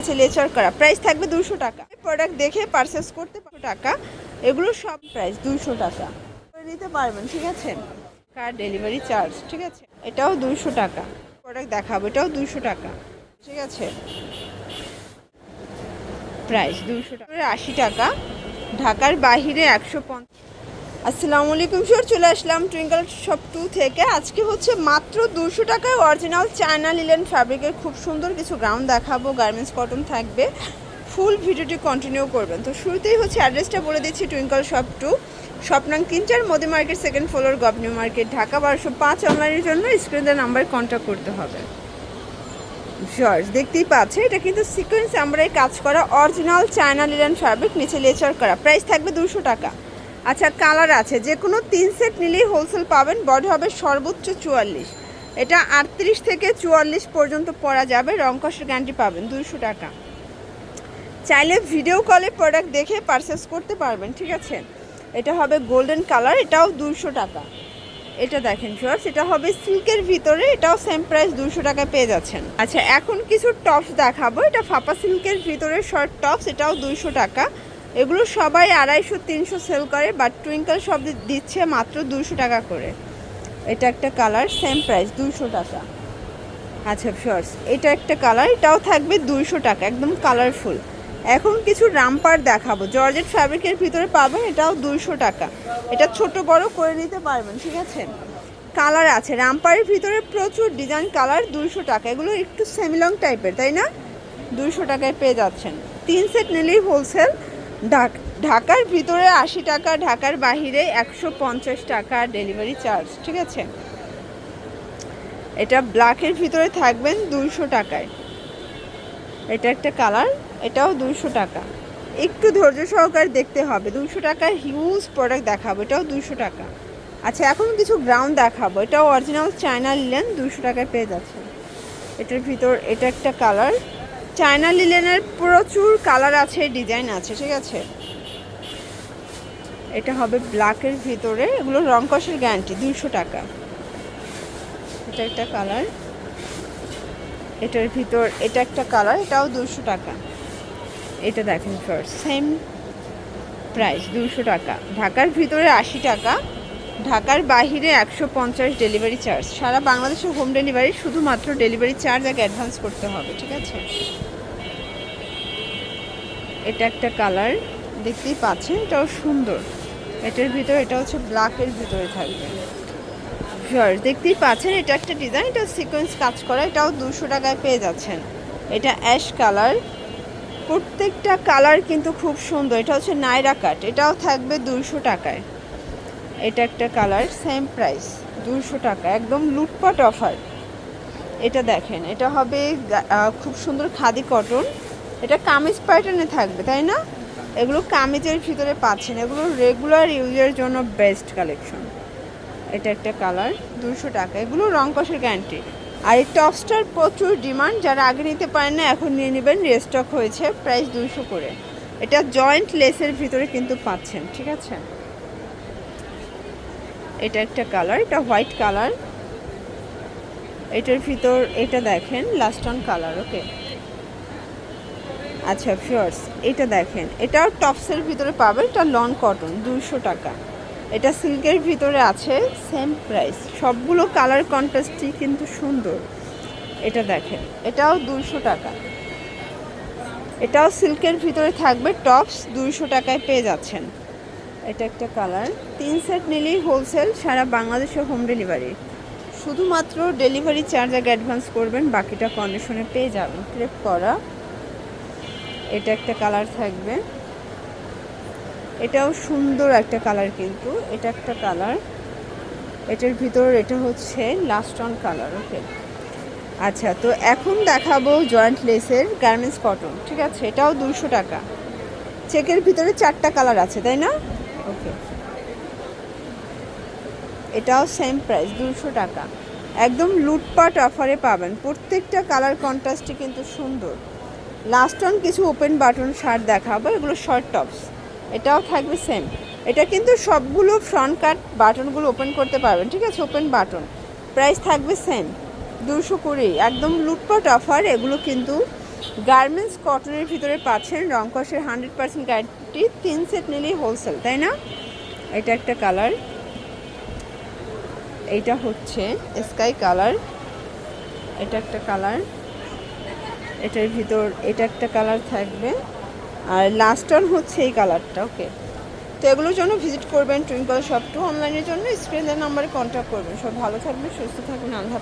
আছে লেচার করা। প্রাইস থাকবে দুশো টাকা। প্রোডাক্ট দেখে পারচেস করতে পারো টাকা। এগুলো সব প্রাইস দুশো টাকা। নিতে পারবেন, ঠিক আছে? কার ডেলিভারি চার্জ ঠিক আছে? এটাও দুশো টাকা। প্রোডাক্ট দেখাবো, এটাও দুশো টাকা। ঠিক আছে? প্রাইস দুশো টাকা। আশি টাকা। ঢাকার বাহিরে একশো পঞ্চাশ। আসসালামু আলাইকুম স্যার চলে আসলাম টুইঙ্কল শপ টু থেকে। আজকে হচ্ছে মাত্র দুশো টাকায় অরিজিনাল চায়না লিলেন ফ্যাব্রিকের খুব সুন্দর কিছু গ্রাউন্ড দেখাবো গার্মেন্টস কটন থাকবে। ফুল ভিডিওটি কন্টিনিউ করবেন। তো শুরুতেই হচ্ছে অ্যাড্রেসটা বলে দিচ্ছি টুইঙ্কল শপ টু স্বপ্নাং তিনটার Modi market second floor governing market, Dhaka বারোশো পাঁচ অনলাইনের জন্য স্ক্রিনের নাম্বার কন্ট্যাক্ট করতে হবে। জর্জ দেখতেই পাচ্ছে এটা কিন্তু সিকোয়েন্স আমরাই কাজ করা অরিজিনাল চায়না লিলেন ফ্যাব্রিক নিচে লেচার করা। প্রাইস থাকবে দুশো টাকা। আচ্ছা কালার আছে। যে কোনো তিন সেট নিলেই হোলসেল পাবেন, বডি হবে সর্বোচ্চ চুয়াল্লিশ। এটা আটত্রিশ থেকে চুয়াল্লিশ পর্যন্ত পরা যাবে রংকসের গ্যারান্টি পাবেন দুশো টাকা। চাইলে ভিডিও কলে প্রোডাক্ট দেখে পারচেস করতে পারবেন, ঠিক আছে? এটা হবে গোল্ডেন কালার এটাও দুশো টাকা। এটা দেখেন শর্টস এটা হবে সিল্কের ভিতরে, এটাও সেম প্রাইস দুশো টাকা পেয়ে যাচ্ছেন। আচ্ছা এখন কিছু টপস দেখাবো। এটা ফাপা সিল্কের ভিতরে শর্ট টপস এটাও দুশো টাকা। এগুলো সবাই আড়াইশো, তিনশো সেল করে বাট টুইঙ্কল সব দিচ্ছে মাত্র দুশো টাকা করে। এটা একটা কালার সেম প্রাইস দুশো টাকা। আচ্ছা শর্টস এটা একটা কালার, এটাও থাকবে দুইশো টাকা, একদম কালারফুল এখন কিছু রামপার দেখাবো। জর্জেট ফ্যাব্রিকের ভিতরে পাবেন, এটাও দুইশো টাকা। এটা ছোট, বড় করে নিতে পারবেন, ঠিক আছে? কালার আছে, রামপারের ভিতরে প্রচুর ডিজাইন কালার, দুইশো টাকা। এগুলো একটু সেমিলং টাইপের তাই না? দুইশো টাকায় পেয়ে যাচ্ছেন। তিন সেট নিলেই হোলসেল ঢাকার ভিতরে আশি টাকা, ঢাকার বাহিরে একশো পঞ্চাশ টাকা ডেলিভারি চার্জ ঠিক আছে? এটা ব্ল্যাকের ভিতরে থাকবেন দুইশো টাকায়। এটা একটা কালার এটাও দুইশো টাকা। একটু ধৈর্য সহকারে দেখতে হবে দুশো টাকার হিউজ প্রোডাক্ট দেখাবো, এটাও দুশো টাকা। আচ্ছা এখন কিছু গ্রাউন্ড দেখাবো এটাও অরিজিনাল চায়না লিলেন দুশো টাকায় পেয়ে যাচ্ছে এটার ভিতর, এটা একটা কালার চায়না লিলেনের প্রচুর কালার আছে, ডিজাইন আছে, ঠিক আছে? এটা হবে ব্ল্যাকের ভিতরে, এগুলো রংকসের গ্যারান্টি দুশো টাকা। এটা একটা কালার। এটার ভিতর, এটা একটা কালার, এটাও দুশো টাকা। এটা দেখেন ফার্স্ট সেম প্রাইস দুশো টাকা। ঢাকার ভিতরে আশি টাকা। ঢাকার বাহিরে একশো পঞ্চাশ ডেলিভারি চার্জ সারা বাংলাদেশে হোম ডেলিভারি শুধুমাত্র ডেলিভারি চার্জ আগে অ্যাডভান্স করতে হবে, ঠিক আছে? এটা একটা কালার দেখতেই পাচ্ছেন, এটাও সুন্দর। এটার ভিতরে, এটা হচ্ছে ব্ল্যাকের ভিতরে থাকবে। শিওর দেখতেই পাচ্ছেন, এটা একটা ডিজাইন এটা সিকোয়েন্স কাজ করা, এটাও দুশো টাকায় পেয়ে যাচ্ছেন। এটা অ্যাশ কালার প্রত্যেকটা কালার কিন্তু খুব সুন্দর, এটা হচ্ছে নাইরা কাট এটাও থাকবে দুশো টাকায়। এটা একটা কালার সেম প্রাইস দুশো টাকা, একদম লুটপাট অফার এটা দেখেন, এটা হবে খুব সুন্দর খাদি কটন এটা কামিজ প্যাটার্নে থাকবে, তাই না? এগুলো কামিজের ভিতরে পাচ্ছেন, এগুলো রেগুলার ইউজের জন্য বেস্ট কালেকশন এটা একটা কালার দুশো টাকা, এগুলো রং কষের গ্যারান্টি আর এই টপসটার প্রচুর ডিমান্ড, যারা আগে নিতে পারেন না, এখন নিয়ে নেবেন রেস্টক হয়েছে প্রাইস দুশো করে। এটা জয়েন্ট লেসের ভিতরে কিন্তু পাচ্ছেন, ঠিক আছে? এটা একটা কালার, এটা হোয়াইট কালার। এটার ভিতর, এটা দেখেন লাস্ট অন কালার ওকে আচ্ছা ফিওর্স এটা দেখেন। এটাও টপসের ভিতরে পাবেন, এটা লন কটন দুশো টাকা। এটা সিল্কের ভিতরে আছে সেম প্রাইস সবগুলো কালার কন্ট্রাস্টই কিন্তু সুন্দর। এটা দেখেন, এটাও দুশো টাকা। এটাও সিল্কের ভিতরে থাকবে টপস দুইশো টাকায় পেয়ে যাচ্ছেন। এটা একটা কালার। তিন সেট নিলেই হোলসেল সারা বাংলাদেশে হোম ডেলিভারি শুধুমাত্র ডেলিভারি চার্জ আগে অ্যাডভান্স করবেন, বাকিটা কন্ডিশনে পেয়ে যাবেন। ক্রেপ করা। এটা একটা কালার থাকবে। এটাও সুন্দর একটা কালার কিন্তু। এটা একটা কালার। এটার ভিতর এটা হচ্ছে লাস্ট অন কালার ওকে আচ্ছা তো এখন দেখাবো জয়েন্ট লেসের গার্মেন্টস কটন ঠিক আছে? এটাও দুশো টাকা। চেকের ভিতরে চারটা কালার আছে, তাই না? ওকে এটাও সেম প্রাইস দুশো টাকা। একদম লুটপাট অফারে পাবেন। প্রত্যেকটা কালার কন্ট্রাস্টই কিন্তু সুন্দর। লাস্ট অন কিছু ওপেন বাটন শার্ট দেখাবো, এগুলো শর্ট টপস এটাও থাকবে সেম এটা কিন্তু সবগুলো ফ্রন্ট কাট বাটনগুলো ওপেন করতে পারবেন, ঠিক আছে? ওপেন বাটন প্রাইস থাকবে সেম দুশো কুড়ি। একদম লুটপাট অফার এগুলো কিন্তু গার্মেন্টস কটনের ভিতরে পাচ্ছেন রংকসের হান্ড্রেড পার্সেন্ট গ্যারান্টি। তিন সেট নিলেই হোলসেল তাই না? এটা একটা কালার। এইটা হচ্ছে স্কাই কালার এটা একটা কালার। এটার ভিতর, এটা একটা কালার থাকবে। আর লাস্ট ওয়ান হচ্ছে এই কালারটা ওকে তো এগুলোর জন্য ভিজিট করবেন টুইঙ্কল শপ টু অনলাইনের জন্য। স্ক্রিনের নাম্বারে কন্ট্যাক্ট করবেন। সব ভালো থাকবেন, সুস্থ থাকবেন, আল্লাহ